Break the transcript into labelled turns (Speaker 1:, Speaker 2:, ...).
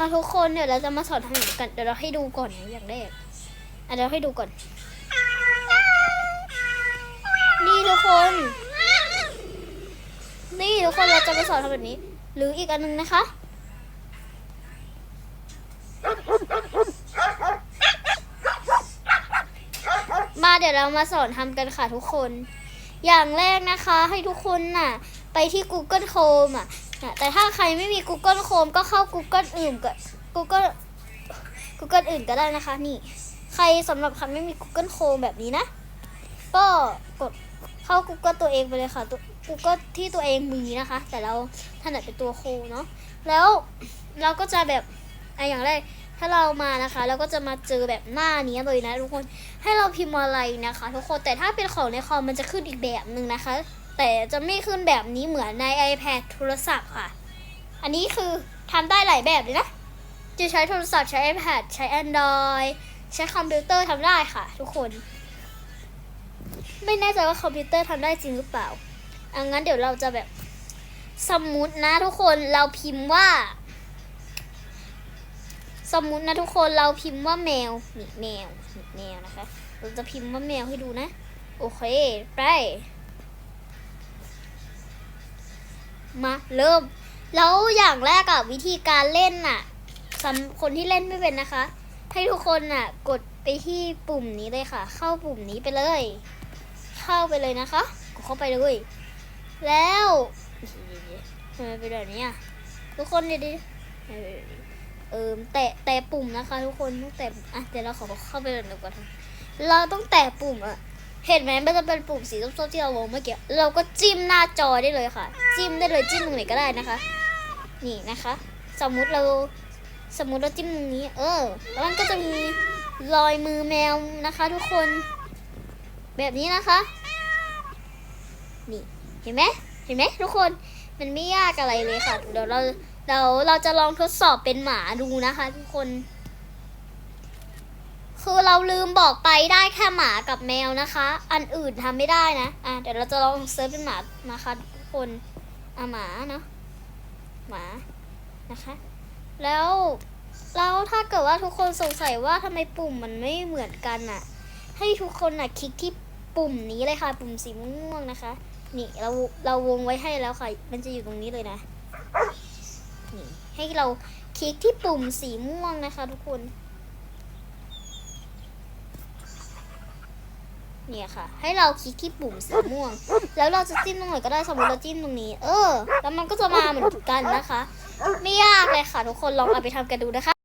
Speaker 1: อะทุกคนเดี๋ยวเราจะมาสอนทำอย่างนี้กัน เดี๋ยวเราให้ดูก่อนนะอย่างแรกอะเดี๋ยวเราให้ดูก่อน นี่ทุกคน นี่ทุกคนเราจะมาสอนทำแบบนี้ หรืออีกอันหนึงนะคะมาเดี๋ยวเรามาสอนทำกันค่ะทุกคน อย่างแรกนะคะให้ทุกคนน่ะ ไปที่ Google Chrome อะนะ แต่ถ้าใครไม่มี Google Chrome ก็เข้า Google อื่นกับ Google Google อื่นก็ได้นะคะ นี่ ใครสำหรับใครไม่มี Google Chrome แบบนี้นะ ก็กดเข้า Google ตัวเองไปเลยค่ะตัว Google ที่ตัวเองมีนะคะ แต่เราถนัดเป็นตัวโคเนาะแล้วเราก็จะแบบไออย่างแรกถ้าเรามานะคะ เราก็จะมาเจอแบบหน้านี้เลยนะทุกคนให้เราพิมพ์อะไรนะคะ ทุกคนแต่ถ้าเป็นของในคอมมันจะขึ้นอีกแบบหนึ่งนะคะ แต่จะไม่ขึ้นแบบนี้เหมือนใน iPad โทรศัพท์ค่ะ อันนี้คือทำได้หลายแบบเลยนะ จะใช้โทรศัพท์ใช้ iPad ใช้ Android ใช้คอมพิวเตอร์ทำได้ค่ะ ทุกคน ไม่แน่ใจว่าคอมพิวเตอร์ทำได้จริงหรือเปล่าอังั้นเดี๋ยวเราจะแบบสมมุตินะทุกคนเราพิมพ์ว่า สมมุตินะทุกคนเราพิมพ์ว่าแมวนี่แมวนี่แมวนะคะ เราจะพิมพ์ว่าแมวให้ดูนะ โอเค ไป มาเริ่ม แล้วอย่างแรกอะวิธีการเล่นน่ะสำคนที่เล่นไม่เป็นนะคะ ให้ทุกคนน่ะกดไปที่ปุ่มนี้เลยค่ะ เข้าปุ่มนี้ไปเลย เข้าไปเลยนะคะกดเข้าไปเลย แล้วทำไมเป็นแบบนี้อะทุกคนดีดิเออแตะแตะปุ่มนะคะ ทุกคนต้องแตะอะเดี๋ยวเราขอเข้าไปเลยดีกว่าเราต้องแตะปุ่มอะ เห็นไหมมันจะเป็นปุ่มสีส้มๆที่เราวงเมื่อกี้ เราก็จิ้มหน้าจอได้เลยค่ะ จิ้มได้เลยจิ้มตรงไหนก็ได้นะคะ นี่นะคะ สมมุติเราสมมุติเราจิ้มตรงนี้ เออ แล้วมันก็จะมีรอยมือแมวนะคะ ทุกคน แบบนี้นะคะ นี่เห็นไหมเห็นไหมทุกคนมันไม่ยากอะไรเลยค่ะ เดี๋ยวเราเราเราจะลองทดสอบเป็นหมาดูนะคะ ทุกคน คือเราลืมบอกไปได้แค่หมากับแมวนะคะ อันอื่นทำไม่ได้นะ อะเดี๋ยวเราจะลองเซิร์ชเป็นหมานะคะทุกคนอะหมาเนาะหมานะคะ แล้วแล้วถ้าเกิดว่าทุกคนสงสัยว่าทำไมปุ่มมันไม่เหมือนกันน่ะให้ทุกคนน่ะคลิกที่ปุ่มนี้เลยค่ะ ปุ่มสีม่วงนะคะ นี่เราเราวงไว้ให้แล้วค่ะ มันจะอยู่ตรงนี้เลยนะนี่ให้เราคลิกที่ปุ่มสีม่วงนะคะ ทุกคน เนี่ยค่ะ ให้เราคลิกที่ปุ่มสีม่วง แล้วเราจะจิ้มตรงไหนก็ได้สมมติเราจิ้มตรงนี้ เออ แล้วมันก็จะมาเหมือนกันนะคะ ไม่ยากเลยค่ะ ทุกคนลองเอาไปทำกันดูนะคะ